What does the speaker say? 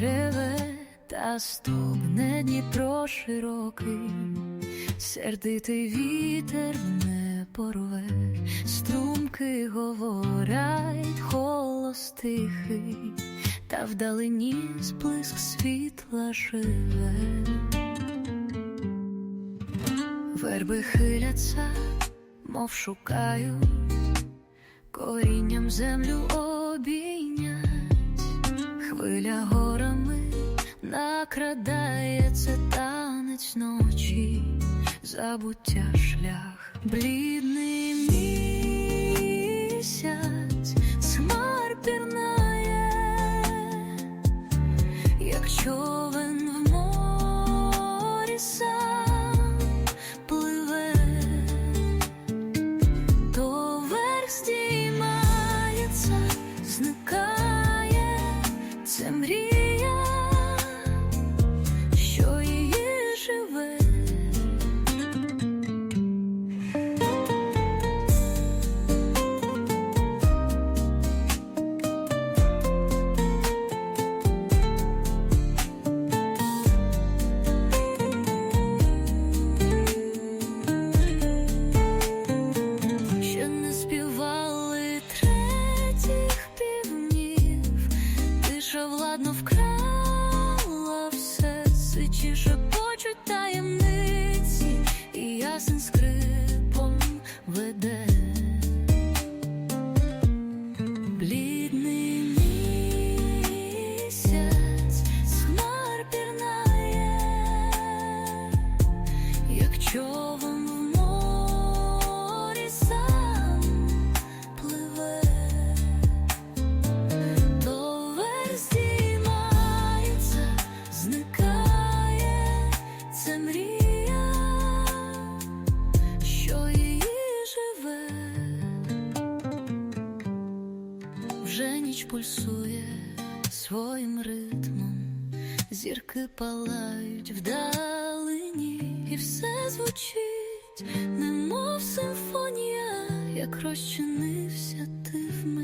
реве та стогне Дніпро широкий, сердитий вітер не порве, струмки говорять, голос тихий, та вдалині сплеск світла живе. Верби хиляться, мов шукають, корінням землю обійнять, накрадається танець ночі, забуття шлях, блідний місяць, смар пірнає, як човен в морі сам пливе, то верх здіймається, зникає, це мрія, шепочуть таємниці, і ясен скрипом веде. Блідний місяць пірнає, як човен ніч пульсує своїм ритмом. Зірки палають вдалині, і все звучить, немов симфонія, як розчинився ти в мені.